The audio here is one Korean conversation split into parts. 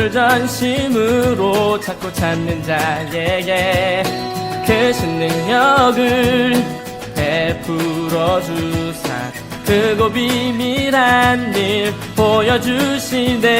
그를 전심으로 찾고 찾는 자에게 계신 능력을 베풀어 주사 그고 비밀한 일 보여주시네.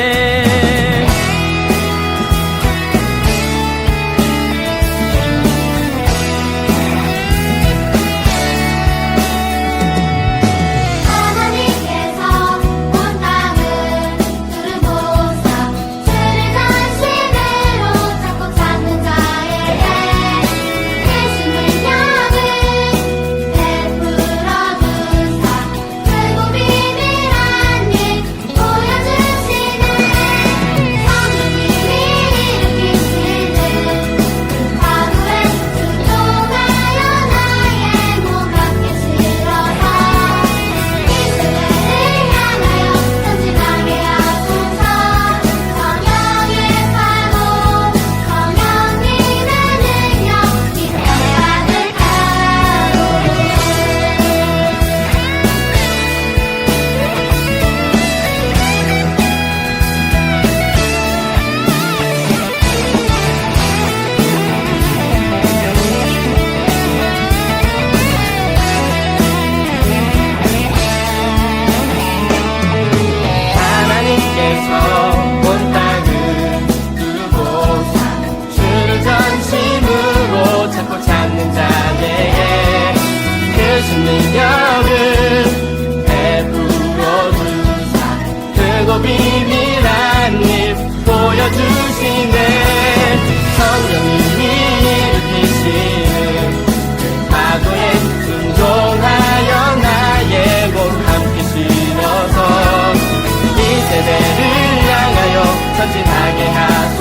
หา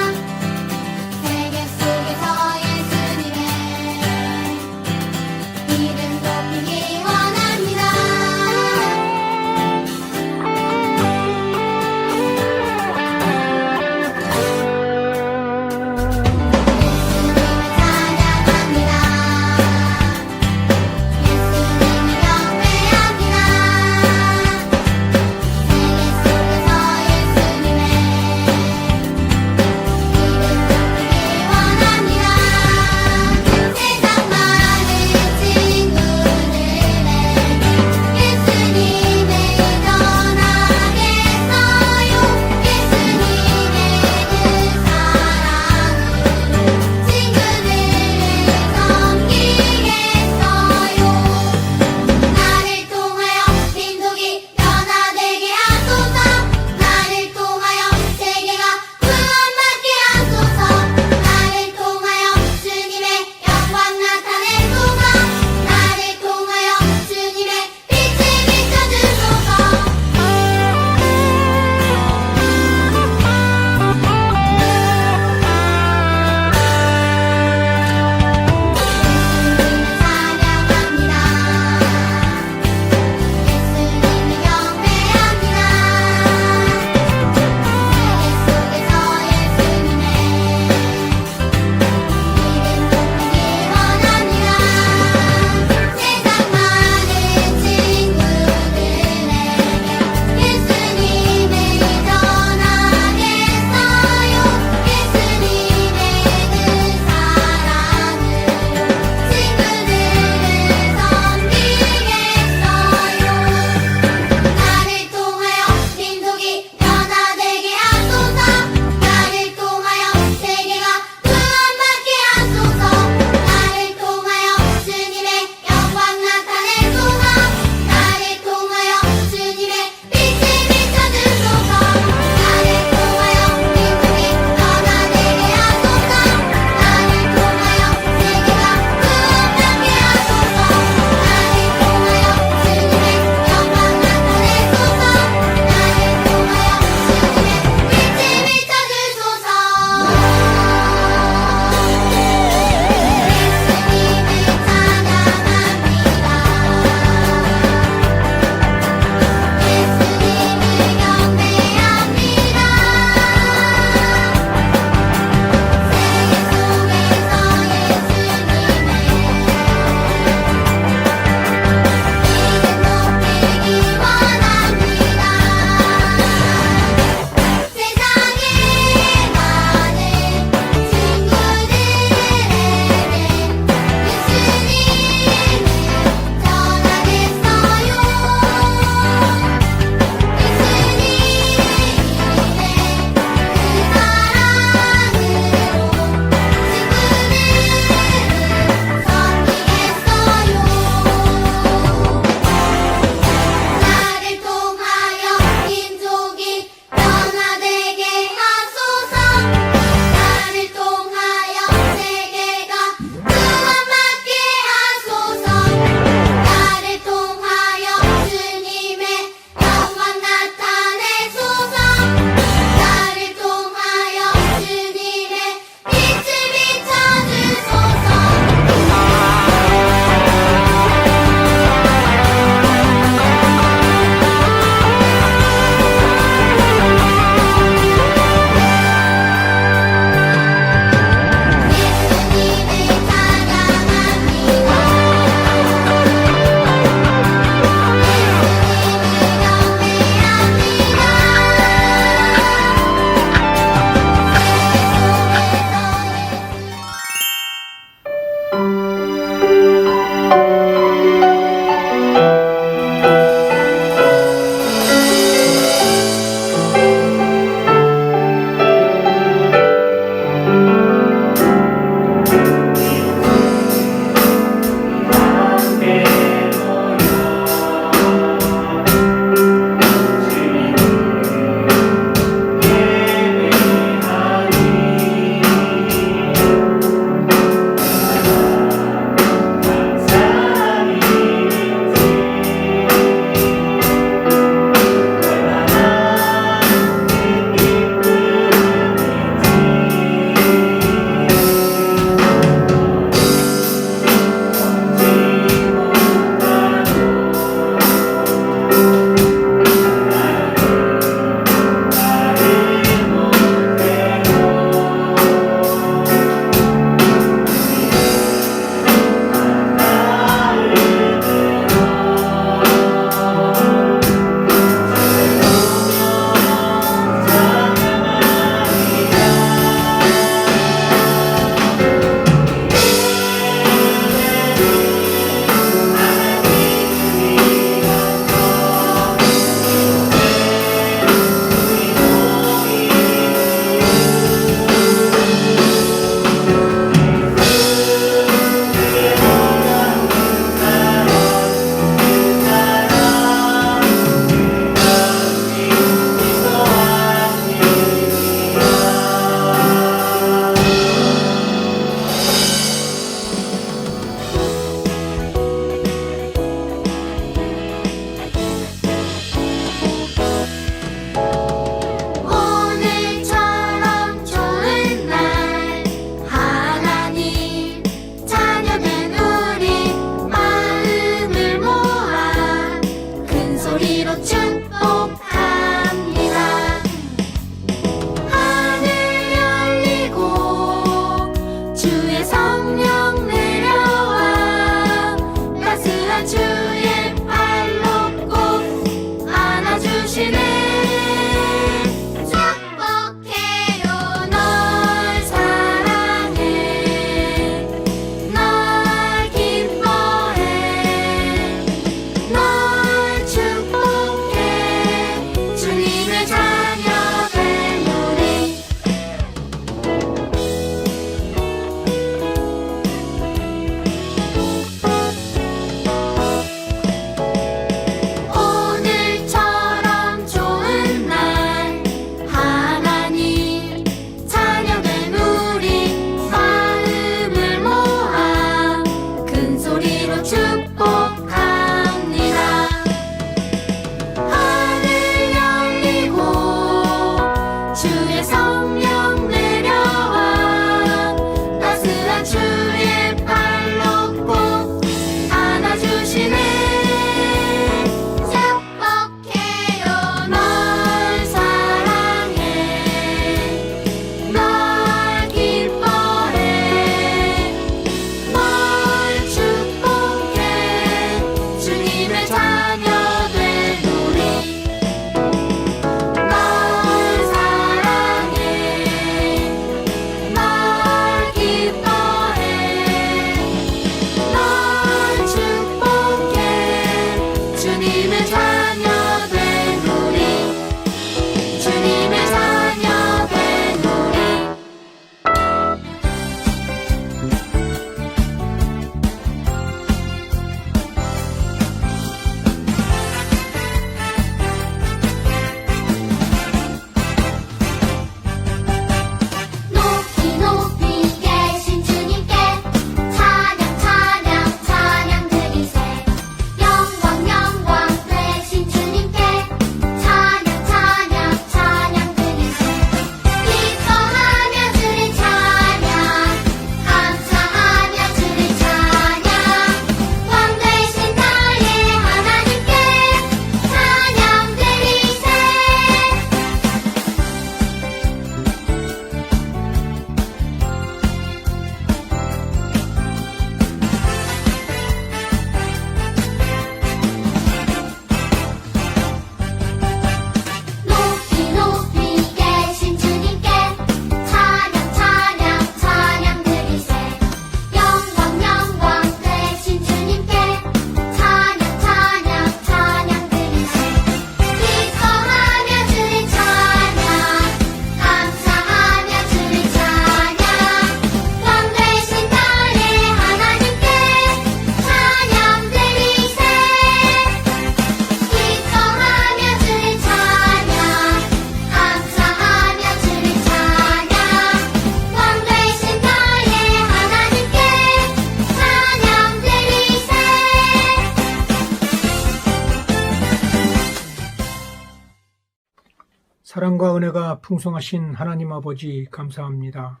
풍성하신 하나님 아버지 감사합니다.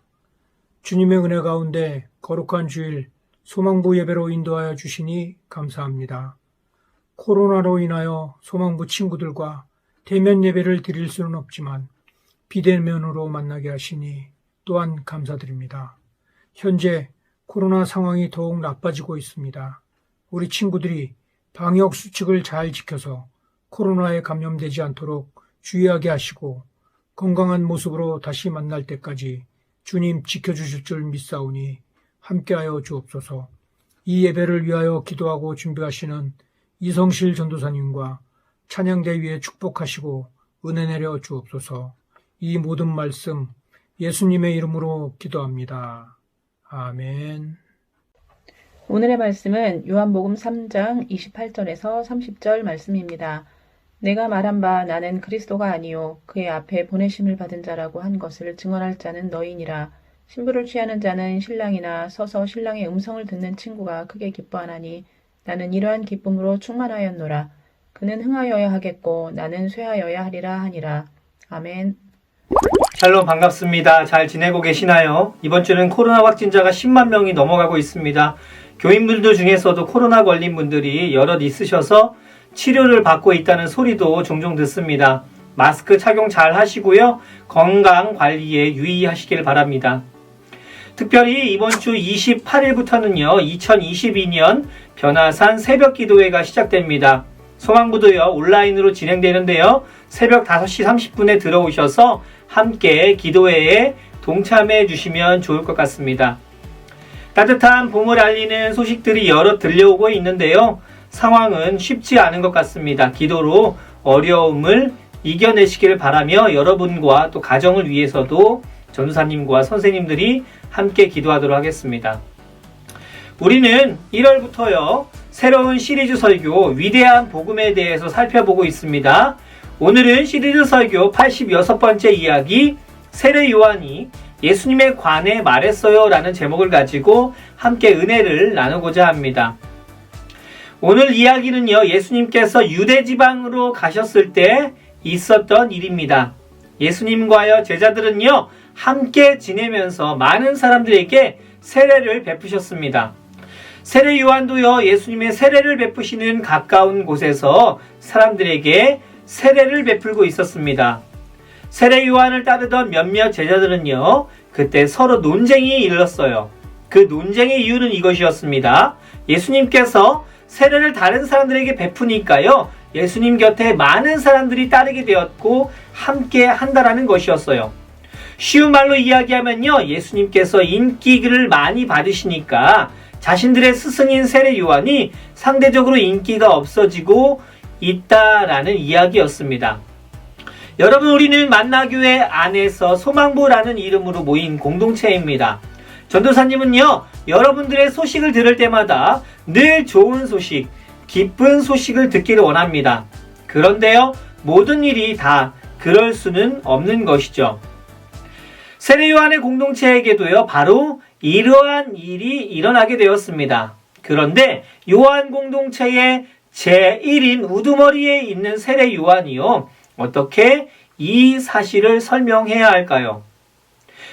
주님의 은혜 가운데 거룩한 주일 소망부 예배로 인도하여 주시니 감사합니다. 코로나로 인하여 소망부 친구들과 대면 예배를 드릴 수는 없지만 비대면으로 만나게 하시니 또한 감사드립니다. 현재 코로나 상황이 더욱 나빠지고 있습니다. 우리 친구들이 방역 수칙을 잘 지켜서 코로나에 감염되지 않도록 주의하게 하시고 건강한 모습으로 다시 만날 때까지 주님 지켜주실 줄 믿사오니 함께하여 주옵소서. 이 예배를 위하여 기도하고 준비하시는 이성실 전도사님과 찬양대 위에 축복하시고 은혜 내려 주옵소서. 이 모든 말씀 예수님의 이름으로 기도합니다. 아멘. 오늘의 말씀은 요한복음 3장 28절에서 30절 말씀입니다. 내가 말한 바 나는 그리스도가 아니요 그의 앞에 보내심을 받은 자라고 한 것을 증언할 자는 너희니라. 신부를 취하는 자는 신랑이나 서서 신랑의 음성을 듣는 친구가 크게 기뻐하나니 나는 이러한 기쁨으로 충만하였노라. 그는 흥하여야 하겠고 나는 쇠하여야 하리라 하니라. 아멘. 샬롬 반갑습니다. 잘 지내고 계시나요? 이번 주는 코로나 확진자가 10만 명이 넘어가고 있습니다. 교인분들 중에서도 코로나 걸린 분들이 여럿 있으셔서 치료를 받고 있다는 소리도 종종 듣습니다. 마스크 착용 잘 하시고요. 건강 관리에 유의하시길 바랍니다. 특별히 이번 주 28일부터는요, 2022년 변화산 새벽 기도회가 시작됩니다. 소망부도요, 온라인으로 진행되는데요, 새벽 5시 30분에 들어오셔서 함께 기도회에 동참해 주시면 좋을 것 같습니다. 따뜻한 봄을 알리는 소식들이 여러 들려오고 있는데요. 상황은 쉽지 않은 것 같습니다. 기도로 어려움을 이겨내시기를 바라며 여러분과 또 가정을 위해서도 전도사님과 선생님들이 함께 기도하도록 하겠습니다. 우리는 1월부터요, 새로운 시리즈 설교 위대한 복음에 대해서 살펴보고 있습니다. 오늘은 시리즈 설교 86번째 이야기 세례 요한이 예수님에 관해 말했어요 라는 제목을 가지고 함께 은혜를 나누고자 합니다. 오늘 이야기는요, 예수님께서 유대 지방으로 가셨을 때 있었던 일입니다. 예수님과요, 제자들은요, 함께 지내면서 많은 사람들에게 세례를 베푸셨습니다. 세례 요한도요, 예수님의 세례를 베푸시는 가까운 곳에서 사람들에게 세례를 베풀고 있었습니다. 세례 요한을 따르던 몇몇 제자들은요, 그때 서로 논쟁이 일렀어요. 그 논쟁의 이유는 이것이었습니다. 예수님께서 세례를 다른 사람들에게 베푸니까요, 예수님 곁에 많은 사람들이 따르게 되었고, 함께 한다라는 것이었어요. 쉬운 말로 이야기하면요, 예수님께서 인기를 많이 받으시니까 자신들의 스승인 세례 요한이 상대적으로 인기가 없어지고 있다라는 이야기였습니다. 여러분, 우리는 만나교회 안에서 소망부라는 이름으로 모인 공동체입니다. 전도사님은요, 여러분들의 소식을 들을 때마다 늘 좋은 소식, 기쁜 소식을 듣기를 원합니다. 그런데요, 모든 일이 다 그럴 수는 없는 것이죠. 세례 요한의 공동체에게도요, 바로 이러한 일이 일어나게 되었습니다. 그런데 요한 공동체의 제1인 우두머리에 있는 세례 요한이요, 어떻게 이 사실을 설명해야 할까요?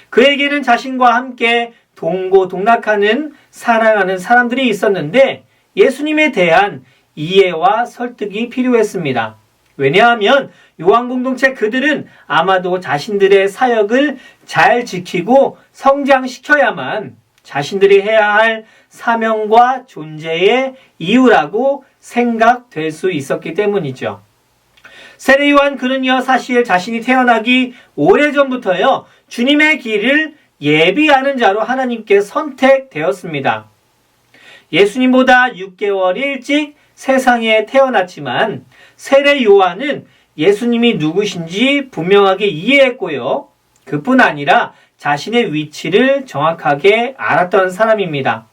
그에게는 자신과 함께 동고 동락하는 사랑하는 사람들이 있었는데 예수님에 대한 이해와 설득이 필요했습니다. 왜냐하면 요한 공동체 그들은 아마도 자신들의 사역을 잘 지키고 성장시켜야만 자신들이 해야 할 사명과 존재의 이유라고 생각될 수 있었기 때문이죠. 세례 요한 그는요 사실 자신이 태어나기 오래전부터요 주님의 길을 예비하는 자로 하나님께 선택되었습니다. 예수님보다 6개월 일찍 세상에 태어났지만 세례 요한은 예수님이 누구신지 분명하게 이해했고요. 그뿐 아니라 자신의 위치를 정확하게 알았던 사람입니다.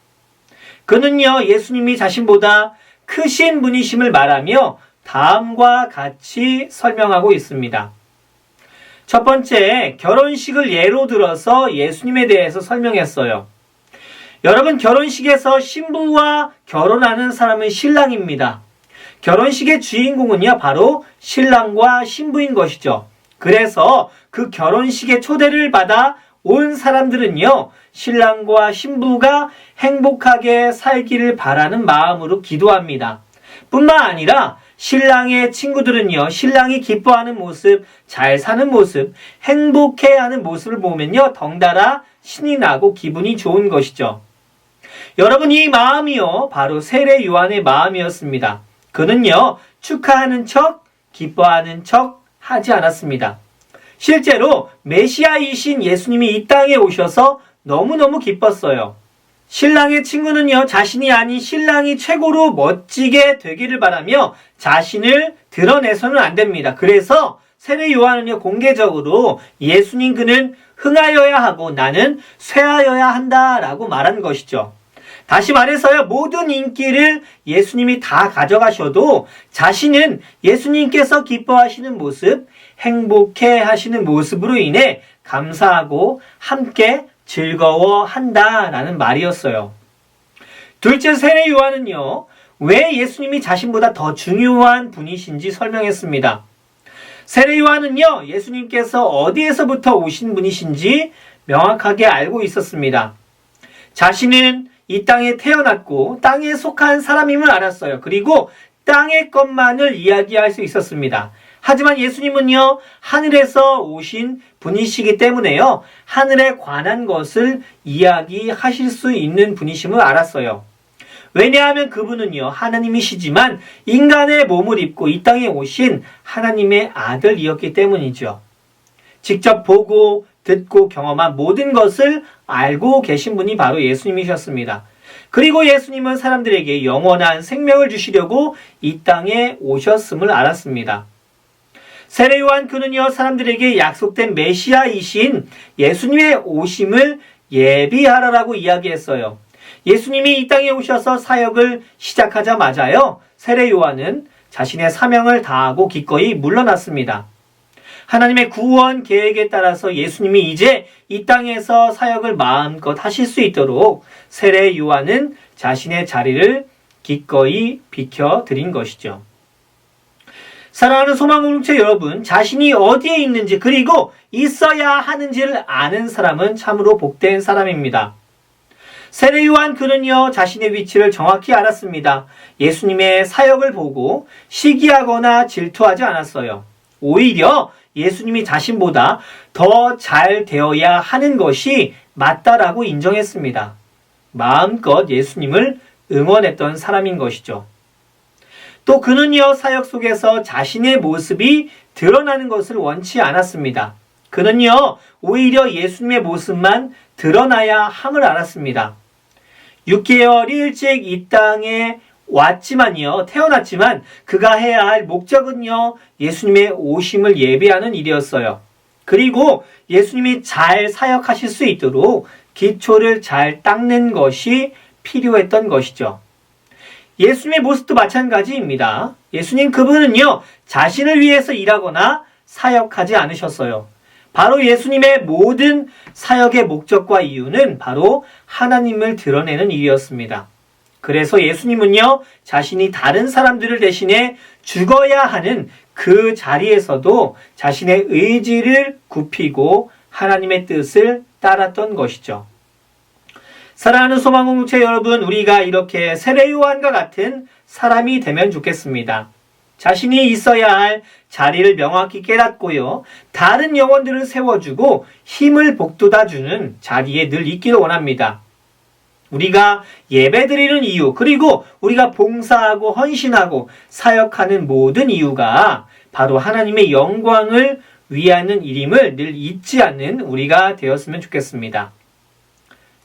그는요, 예수님이 자신보다 크신 분이심을 말하며 다음과 같이 설명하고 있습니다. 첫 번째, 결혼식을 예로 들어서 예수님에 대해서 설명했어요. 여러분, 결혼식에서 신부와 결혼하는 사람은 신랑입니다. 결혼식의 주인공은요, 바로 신랑과 신부인 것이죠. 그래서 그 결혼식에 초대를 받아 온 사람들은요, 신랑과 신부가 행복하게 살기를 바라는 마음으로 기도합니다. 뿐만 아니라 신랑의 친구들은요, 신랑이 기뻐하는 모습, 잘 사는 모습, 행복해 하는 모습을 보면요, 덩달아 신이 나고 기분이 좋은 것이죠. 여러분, 이 마음이요, 바로 세례 요한의 마음이었습니다. 그는요, 축하하는 척, 기뻐하는 척 하지 않았습니다. 실제로 메시아이신 예수님이 이 땅에 오셔서 너무너무 기뻤어요. 신랑의 친구는요, 자신이 아닌 신랑이 최고로 멋지게 되기를 바라며 자신을 드러내서는 안 됩니다. 그래서 세례 요한은요, 공개적으로 예수님 그는 흥하여야 하고 나는 쇠하여야 한다라고 말한 것이죠. 다시 말해서요, 모든 인기를 예수님이 다 가져가셔도 자신은 예수님께서 기뻐하시는 모습, 행복해 하시는 모습으로 인해 감사하고 함께 즐거워한다 라는 말이었어요. 둘째 세례 요한은요, 왜 예수님이 자신보다 더 중요한 분이신지 설명했습니다. 세례 요한은요, 예수님께서 어디에서부터 오신 분이신지 명확하게 알고 있었습니다. 자신은 이 땅에 태어났고 땅에 속한 사람임을 알았어요. 그리고 땅의 것만을 이야기할 수 있었습니다. 하지만 예수님은요, 하늘에서 오신 분이시기 때문에요, 하늘에 관한 것을 이야기하실 수 있는 분이심을 알았어요. 왜냐하면 그분은요, 하나님이시지만 인간의 몸을 입고 이 땅에 오신 하나님의 아들이었기 때문이죠. 직접 보고 듣고 경험한 모든 것을 알고 계신 분이 바로 예수님이셨습니다. 그리고 예수님은 사람들에게 영원한 생명을 주시려고 이 땅에 오셨음을 알았습니다. 세례 요한 그는요 사람들에게 약속된 메시아이신 예수님의 오심을 예비하라라고 이야기했어요. 예수님이 이 땅에 오셔서 사역을 시작하자마자요 세례 요한은 자신의 사명을 다하고 기꺼이 물러났습니다. 하나님의 구원 계획에 따라서 예수님이 이제 이 땅에서 사역을 마음껏 하실 수 있도록 세례 요한은 자신의 자리를 기꺼이 비켜드린 것이죠. 사랑하는 소망 공동체 여러분, 자신이 어디에 있는지 그리고 있어야 하는지를 아는 사람은 참으로 복된 사람입니다. 세례 요한 그는요, 자신의 위치를 정확히 알았습니다. 예수님의 사역을 보고 시기하거나 질투하지 않았어요. 오히려 예수님이 자신보다 더 잘 되어야 하는 것이 맞다라고 인정했습니다. 마음껏 예수님을 응원했던 사람인 것이죠. 또 그는요, 사역 속에서 자신의 모습이 드러나는 것을 원치 않았습니다. 그는요, 오히려 예수님의 모습만 드러나야 함을 알았습니다. 6개월 일찍 이 땅에 왔지만요, 태어났지만 그가 해야 할 목적은요, 예수님의 오심을 예배하는 일이었어요. 그리고 예수님이 잘 사역하실 수 있도록 기초를 잘 닦는 것이 필요했던 것이죠. 예수님의 모습도 마찬가지입니다. 예수님 그분은요, 자신을 위해서 일하거나 사역하지 않으셨어요. 바로 예수님의 모든 사역의 목적과 이유는 바로 하나님을 드러내는 일이었습니다. 그래서 예수님은요, 자신이 다른 사람들을 대신해 죽어야 하는 그 자리에서도 자신의 의지를 굽히고 하나님의 뜻을 따랐던 것이죠. 사랑하는 소망 공동체 여러분, 우리가 이렇게 세례 요한과 같은 사람이 되면 좋겠습니다. 자신이 있어야 할 자리를 명확히 깨닫고요. 다른 영혼들을 세워주고 힘을 복돋아주는 자리에 늘 있기를 원합니다. 우리가 예배 드리는 이유, 그리고 우리가 봉사하고 헌신하고 사역하는 모든 이유가 바로 하나님의 영광을 위하는 일임을 늘 잊지 않는 우리가 되었으면 좋겠습니다.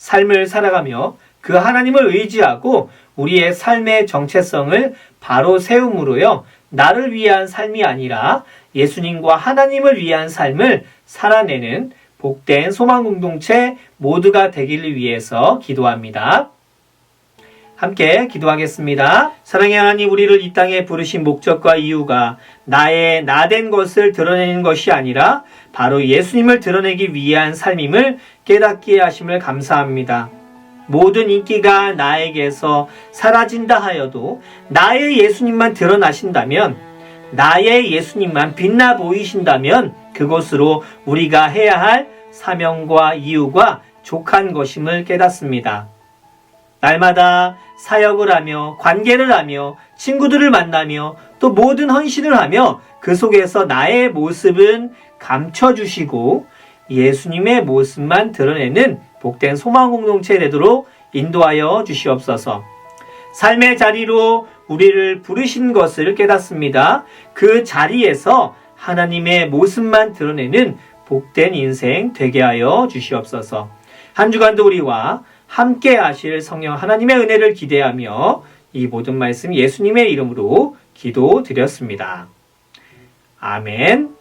삶을 살아가며 그 하나님을 의지하고 우리의 삶의 정체성을 바로 세움으로요. 나를 위한 삶이 아니라 예수님과 하나님을 위한 삶을 살아내는 복된 소망 공동체 모두가 되기를 위해서 기도합니다. 함께 기도하겠습니다. 사랑의 하나님, 우리를 이 땅에 부르신 목적과 이유가 나의 나된 것을 드러내는 것이 아니라 바로 예수님을 드러내기 위한 삶임을 깨닫게 하심을 감사합니다. 모든 인기가 나에게서 사라진다 하여도 나의 예수님만 드러나신다면 나의 예수님만 빛나 보이신다면 그것으로 우리가 해야 할 사명과 이유가 족한 것임을 깨닫습니다. 날마다 사역을 하며 관계를 하며 친구들을 만나며 또 모든 헌신을 하며 그 속에서 나의 모습은 감춰주시고 예수님의 모습만 드러내는 복된 소망 공동체 되도록 인도하여 주시옵소서. 삶의 자리로 우리를 부르신 것을 깨닫습니다. 그 자리에서 하나님의 모습만 드러내는 복된 인생 되게 하여 주시옵소서. 한 주간도 우리와 함께 하실 성령 하나님의 은혜를 기대하며 이 모든 말씀 예수님의 이름으로 기도 드렸습니다. 아멘.